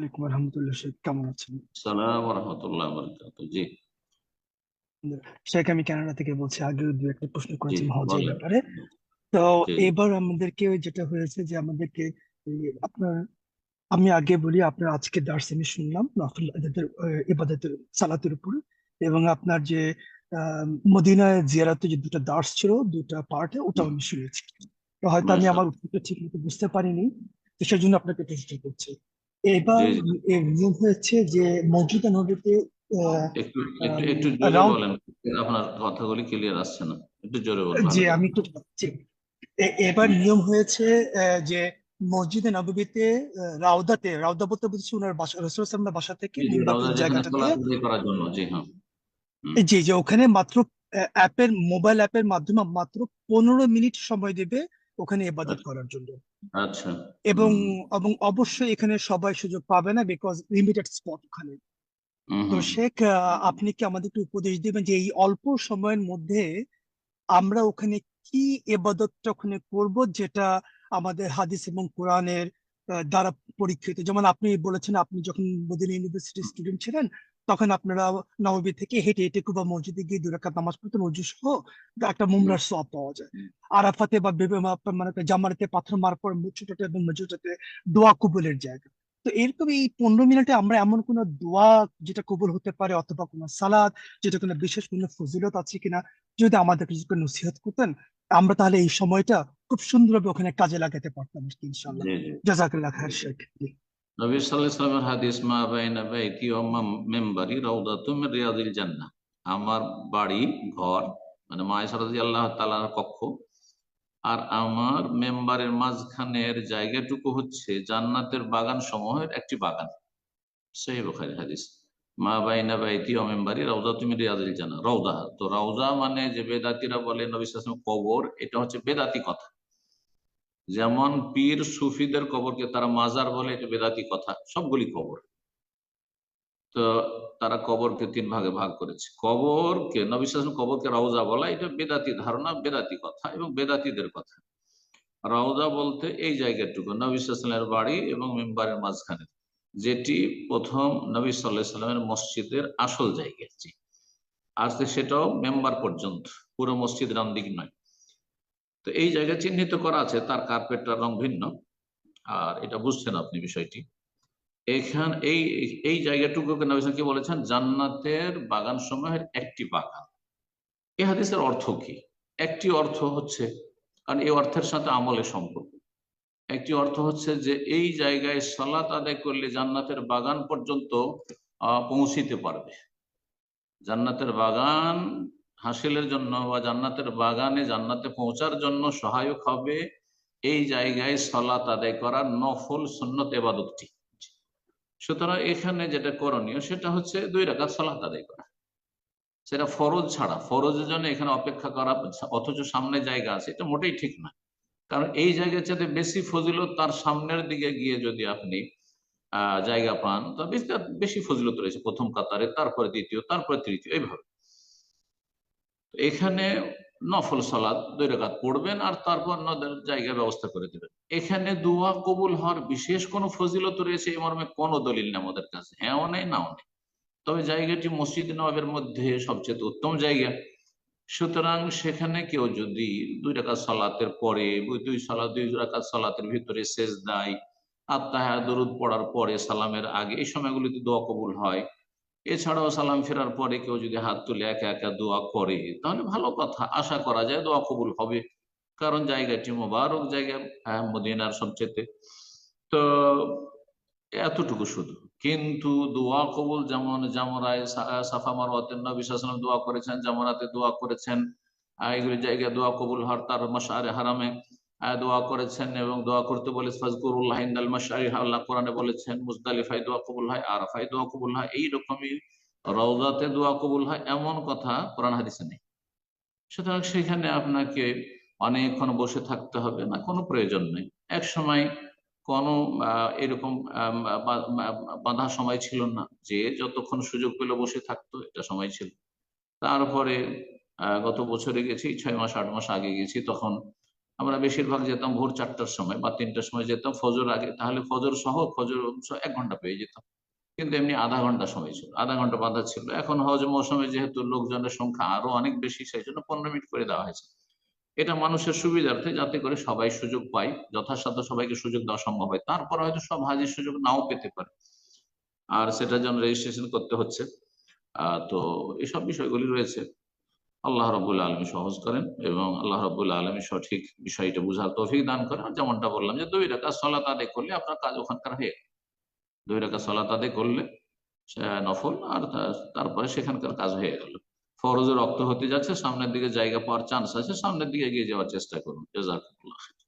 ওয়ালাইকুম রহমতুল্লাহ শেখ কেমন আছেন? সালাম রহমতুল্লাহ বরকাত জি। শেখ আমি কানাডা থেকে বলছি আগে দু একটা প্রশ্ন হজের ব্যাপারে। তো এবার আমাদেরকে যেটা হয়েছে যে আমাদেরকে আপনার আমি আগে বলি আপনার আজকে দার্স আমি শুনলাম নফল ইবাদতের সালাতের উপর। এবং আপনার যে আহ, মদিনায় জিয়ারাতে যে দুটো দার্স ছিল দুটো পার্টে ওটাও আমি শুনেছি। তো হয়তো আমি আমার উত্তরটা ঠিক মতো বুঝতে পারিনি। তো সেই জন্য আপনাকে প্রশ্ন করছি। এবার হচ্ছে যে মসজিদে নবীতে একটু একটু জোরে বলেন আপনার কথাগুলি ক্লিয়ার আসছে না। একটু জোরে বলেন জি আমি একটু এবার নিয়ম হয়েছে যে মসজিদে নববীতে আহ, রাউদাতে রাউদা বলতে বুঝছি ওনার বাসা রসুল বাসা থেকে জায়গাটাতে। করার জন্য জি হ্যাঁ। জি যে ওখানে মাত্র অ্যাপের মোবাইল অ্যাপের মাধ্যমে মাত্র পনেরো মিনিট সময় দেবে ওখানে ইবাদত আচ্ছা। করার জন্য। আচ্ছা। এবং এবং অবশ্যই এখানে সবাই সুযোগ পাবে না বিকজ লিমিটেড স্পট ওখানে। তো শেখ আপনি কি আমাদের একটু উপদেশ দিবেন যে এই অল্প সময়ের মধ্যে আমরা ওখানে কি এবাদতটা ওখানে করব যেটা আমাদের হাদিস এবং কোরআনের দ্বারা পরীক্ষিত। যেমন আপনি বলেছেন, আপনি যখন মদিনা ইউনিভার্সিটির স্টুডেন্ট ছিলেন, তখন আপনারা নববী থেকে হেঁটে হেঁটে কুবা মসজিদে গিয়ে দুই রাকাত নামাজ পড়তেন, অজু সহ একটা মুমরার সওয়াব পাওয়া যায়। আরাফাতে বা বেবে- মানে জামারাতে পাথর মারার পর ছোটতে এবং মজুটাতে দোয়া কবুলের জায়গা। তো এরকম এই পনেরো মিনিটে আমরা এমন কোনো দোয়া যেটা কবুল হতে পারে, অথবা কোনো সালাদ, যেটা কোনো বিশেষ কোনো ফজিলত আছে কিনা, যদি আমাদের কিছু নসিহত করতেন আমরা তাহলে এই সময়টা খুব সুন্দরভাবে ওখানে কাজে লাগাতে পারতাম জাজাকাল্লাহ খায়ের শেখ। নবী সাল্লাল্লাহু আলাইহি ওয়াসাল্লামের হাদিস মা বাইনা বাইতি ওয়া মেম্বারি রাউদাতুম মিন রিয়াদিল জান্নাহ। আমার বাড়ি ঘর মানে মা আয়েশা রাদিয়াল্লাহু তাআলার কক্ষ। আর আমার মেম্বারের মাঝখানের জায়গাটুকু হচ্ছে জান্নাতের বাগান সমূহের একটি বাগান। সেই বুখারী হাদিস। মা বাইনা বাইতি ও মেম্বারি, রওজা তুমি রিয়াদিল জান্নাহ রওজা, তো রওজা মানে যে বেদাতিরা বলে, নবী কবর, এটা হচ্ছে বেদাতি কথা। যেমন পীর সুফিদের কবরকে তারা মাজার বলে, এটা বেদাতি কথা, সবগুলি কবর। তো তারা কবরকে তিন ভাগে ভাগ করেছে। কবরকে, নবী কবরকে রওজা বলা, এটা বেদাতি ধারণা, বেদাতি কথা এবং বেদাতিদের কথা। রওজা বলতে এই জায়গাটুকু, নবী বাড়ি এবং মেম্বারের মাঝখানে। যেটি প্রথম নবী সাল্লাহ সাল্লামের মসজিদের আসল জায়গা আজকে সেটাও মেম্বার পর্যন্ত, পুরো মসজিদ রান্দিক নয়। তো এই জায়গা চিহ্নিত করা আছে, তার কার্পেটটার রং ভিন্ন। আর এটা বুঝছেন আপনি বিষয়টি। এখান, এই এই জায়গাটুকুকে নবী কি বলেছেন? জান্নাতের বাগান সমূহের একটি বাগান। এ হাদিসের অর্থ কি? একটি অর্থ হচ্ছে, কারণ এই অর্থের সাথে আমলের সম্পর্ক। একটি অর্থ হচ্ছে যে এই জায়গায় সালাত আদায় করলে জান্নাতের বাগান পর্যন্ত পৌঁছিতে পারবে। জান্নাতের বাগান হাসিলের জন্য বা জান্নাতের বাগানে জান্নাতে পৌঁছার জন্য সহায়ক হবে এই জায়গায় সালাত আদায় করার নফল সুন্নত এবাদতটি। সুতরাং এখানে যেটা করণীয় সেটা হচ্ছে দুই রাকাত সালাত আদায় করা। সেটা ফরজ ছাড়া, ফরজের জন্য এখানে অপেক্ষা করা, অথচ সামনে জায়গা আছে, এটা মোটেই ঠিক না। কারণ এই জায়গার চাইতে বেশি ফজিলত তার সামনের দিকে গিয়ে যদি আপনি জায়গা পান, তো বেশি ফজিলত রয়েছে প্রথম কাতারে, তারপরে দ্বিতীয়, তারপরে তৃতীয়, এইভাবে। এখানে নফল সালাদ দুই রেখাত পড়বেন আর তারপর নদের জায়গা ব্যবস্থা করে দেবেন। এখানে দোয়া কবুল হওয়ার বিশেষ কোনো ফজিলত রয়েছে এই মর্মে কোনো দলিল নেই আমাদের কাছে। হ্যাঁও নেই, নাও নেই। তবে জায়গাটি মসজিদ নবাবের মধ্যে সবচেয়ে উত্তম জায়গা। সুতরাং সেখানে কেউ যদি দুই রাকাত সালাতের পরে দুই সালাত দুই রাকাত সালাতের ভিতরে শেষ দেয় আত্মাহা দরুদ পড়ার পরে সালামের আগে, এই সময়গুলিতে দোয়া কবুল হয়। এছাড়াও সালাম ফেরার পরে কেউ যদি হাত তুলে একা একা দোয়া করে, তাহলে ভালো কথা, আশা করা যায় দোয়া কবুল হবে। কারণ জায়গাটি মোবারক জায়গা মদিনার সবচেয়ে। তো, এতটুকু শুধু। কিন্তু দোয়া কবুল যেমন জামরায় সাফা মারওয়াতে নবী সাল্লাল্লাহু দোয়া করেছেন, জামরাতে দোয়া করেছেন এগুলি জায়গায় দোয়া কবুল হওয়ার তার মশারে হারামে দোয়া করেছেন এবং দোয়া করতে বলে ফাজকুরুল্লাহ ইনদাল মাশারি আল্লাহ কোরআনে বলেছেন, মুজদালিফায় দোয়া কবুল হয়, আরাফায় দোয়া কবুল হয়, এইরকমই রওজাতে দোয়া কবুল হয়, এমন কথা কোরআন হাদিসে নেই। সুতরাং সেখানে আপনাকে অনেকক্ষণ বসে থাকতে হবে না, কোনো প্রয়োজন নেই। এক সময় কোনো এরকম বাঁধা সময় ছিল না যে যতক্ষণ সুযোগ পেলে বসে থাকতো, এটা সময় ছিল। তারপরে গত বছরে গেছি, ছয় মাস, আট মাস আগে গেছি, তখন আমরা বেশিরভাগ যেতাম ভোর চারটার সময় বা তিনটার সময় যেতাম, ফজর আগে, তাহলে ফজর সহ ফজর এক ঘণ্টা পেয়ে যেতাম। কিন্তু এমনি আধা ঘণ্টা সময় ছিল, আধা ঘণ্টা বাধা ছিল। এখন হজ মৌসুমে যেহেতু লোকজনের সংখ্যা আরও অনেক বেশি, সেই জন্য পনেরো মিনিট করে দেওয়া হয়েছে। এটা মানুষের সুবিধার্থে যাতে করে সবাই সুযোগ পায়, যথাসাধ্য সবাইকে সুযোগ দেওয়া সম্ভব হয়। তারপর হয়তো সব হাজির সুযোগ নাও পেতে পারে। আর সেটার জন্য রেজিস্ট্রেশন করতে হচ্ছে। তো এসব বিষয়গুলি রয়েছে। আল্লাহ রবুল্লা আলমী সহজ করেন এবং আল্লাহ রবুল্লা আলমী সঠিক বিষয়টা বুঝার তৌফিক দান করেন। যেমনটা বললাম যে দুই টাকা সলাত আদায় করলে আপনার কাজ ওখানকার হয়ে। দুই টাকা সলাত আদায় করলে নফল আর তারপরে সেখানকার কাজ হয়ে গেল। ফরজের রক্ত হতে যাচ্ছে, সামনের দিকে জায়গা পাওয়ার চান্স আছে, সামনের দিকে এগিয়ে যাওয়ার চেষ্টা করুন। জাজাকুল্লাহ